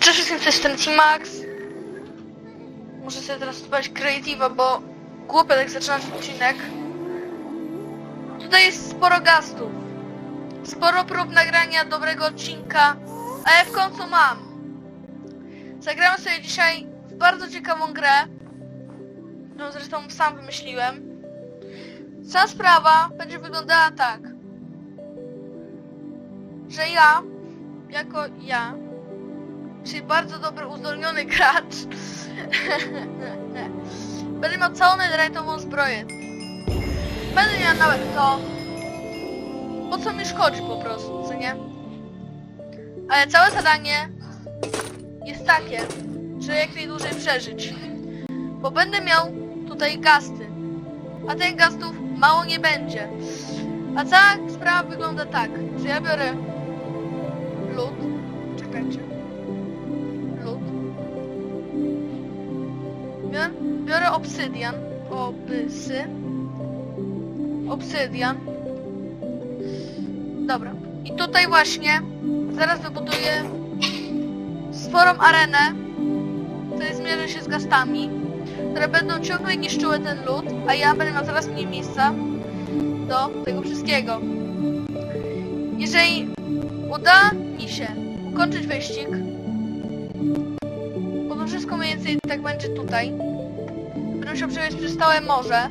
Cześć wszystkim, to ten T-Max. Muszę sobie teraz odpalić Creative'a, bo głupio tak zaczynać odcinek. Tutaj jest sporo gastów. Sporo prób nagrania dobrego odcinka, a ja w końcu mam. Zagramy sobie dzisiaj w bardzo ciekawą grę, którą zresztą sam wymyśliłem. Cała sprawa będzie wyglądała tak, że ja, jako ja, czyli bardzo dobry, uzdolniony gracz, będę miał całą netherite'ową zbroję. Będę miał nawet to, po co mi szkodzi po prostu, co nie? Ale całe zadanie jest takie, że jak najdłużej przeżyć. Bo będę miał tutaj gasty, a tych gastów mało nie będzie. A cała sprawa wygląda tak, że ja biorę lód, biorę obsydian, obsy, obsydian, dobra, i tutaj właśnie zaraz wybuduję sporą arenę, której zmierzę się z gastami, które będą ciągle niszczyły ten lód, a ja będę miał coraz mniej miejsca do tego wszystkiego. Jeżeli uda mi się ukończyć wyścig, to wszystko mniej więcej tak będzie tutaj, musiał przejść przez całe morze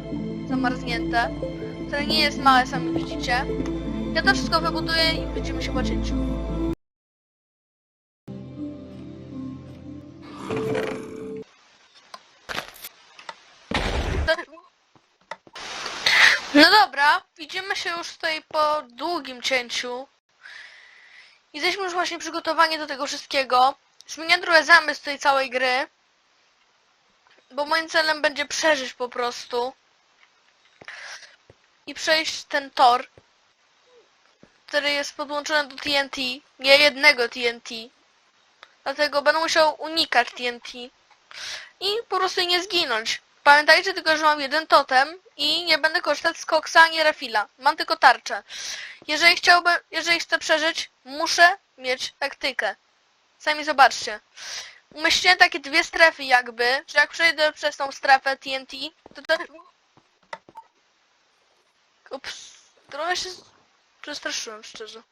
zamarznięte, które nie jest małe, sami widzicie. Ja to wszystko wybuduję i widzimy się po cięciu. No dobra, widzimy się już tutaj po długim cięciu. Jesteśmy już właśnie przygotowani do tego wszystkiego. Zmieniam trochę zamysł tej całej gry. Bo moim celem będzie przeżyć po prostu. I przejść ten tor. Który jest podłączony do TNT. Nie jednego TNT. Dlatego będę musiał unikać TNT. I po prostu nie zginąć. Pamiętajcie tylko, że mam jeden totem i nie będę korzystać z koksa ani refila. Mam tylko tarczę. Jeżeli chciałbym, jeżeli chcę przeżyć, muszę mieć taktykę. Sami zobaczcie. Umieściłem takie dwie strefy jakby, że jak przejdę przez tą strefę TNT, to to... Ups, trochę się przestraszyłem, szczerze.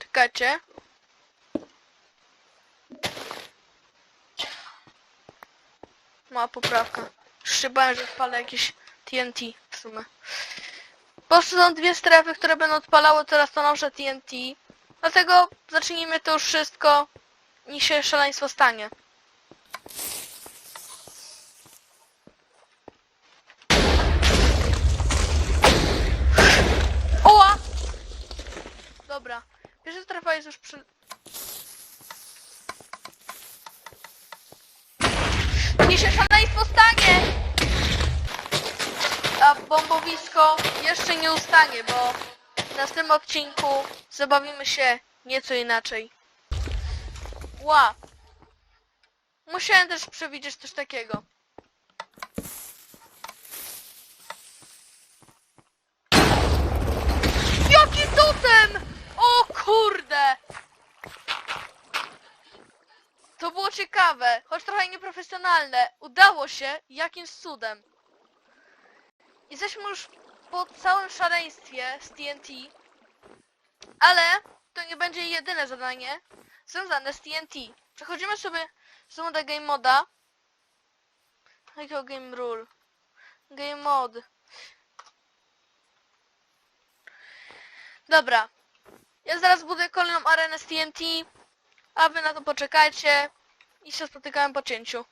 Czekajcie. Mała poprawka. Już się bałem, że odpalę jakieś TNT w sumie. Po prostu są dwie strefy, które będą odpalały teraz to nasze TNT. Dlatego zacznijmy to już wszystko, niż się szaleństwo stanie. Oła! Dobra. Pierwsza strefa jest już przy... Niech się szaleństwo stanie! A bombowisko jeszcze nie ustanie, bo w następnym odcinku zabawimy się nieco inaczej. Ła! Musiałem też przewidzieć coś takiego. Jaki totem! O kurde! To było ciekawe, choć trochę nieprofesjonalne. Udało się jakimś cudem. Jesteśmy już po całym szaleństwie z TNT. Ale to nie będzie jedyne zadanie związane z TNT. Przechodzimy sobie znowu do Game Moda. Jakiego Game Rule? Game Mod. Dobra. Ja zaraz buduję kolejną arenę z TNT. A wy na to poczekajcie i się spotykałem po cięciu.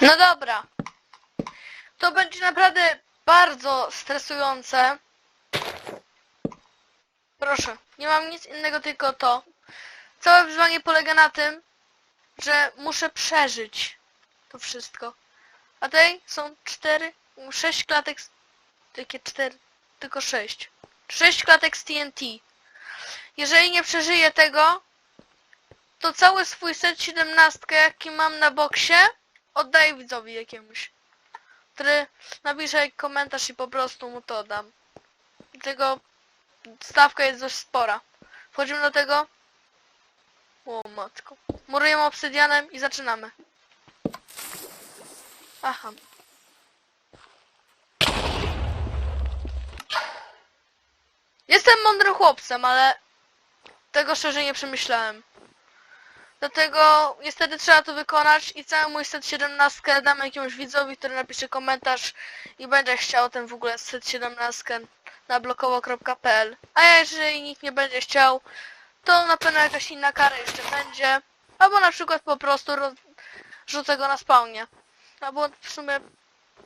No dobra. To będzie naprawdę bardzo stresujące. Proszę, nie mam nic innego, tylko to. Całe wyzwanie polega na tym, że muszę przeżyć to wszystko. A tutaj są cztery, sześć klatek, takie cztery, tylko sześć. Sześć klatek z TNT. Jeżeli nie przeżyję tego, to cały swój set 17, jaki mam na boksie, oddaję widzowi jakiemuś, który napisze komentarz i po prostu mu to oddam. Dlatego stawka jest dość spora. Wchodzimy do tego. O matko. Murujemy obsydianem i zaczynamy. Aha. Jestem mądrym chłopcem, ale tego szczerze nie przemyślałem. Dlatego niestety trzeba to wykonać i cały mój set 17 dam jakiemuś widzowi, który napisze komentarz i będzie chciał ten w ogóle set 17 na blokowo.pl. A jeżeli nikt nie będzie chciał, to na pewno jakaś inna kara jeszcze będzie. Albo na przykład po prostu rzucę go na spawnie. Albo w sumie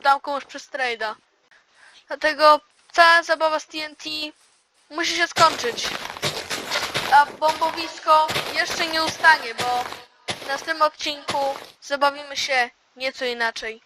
dam komuś przez trade'a. Dlatego cała zabawa z TNT musi się skończyć. A bombowisko jeszcze nie ustanie, bo w następnym odcinku zabawimy się nieco inaczej.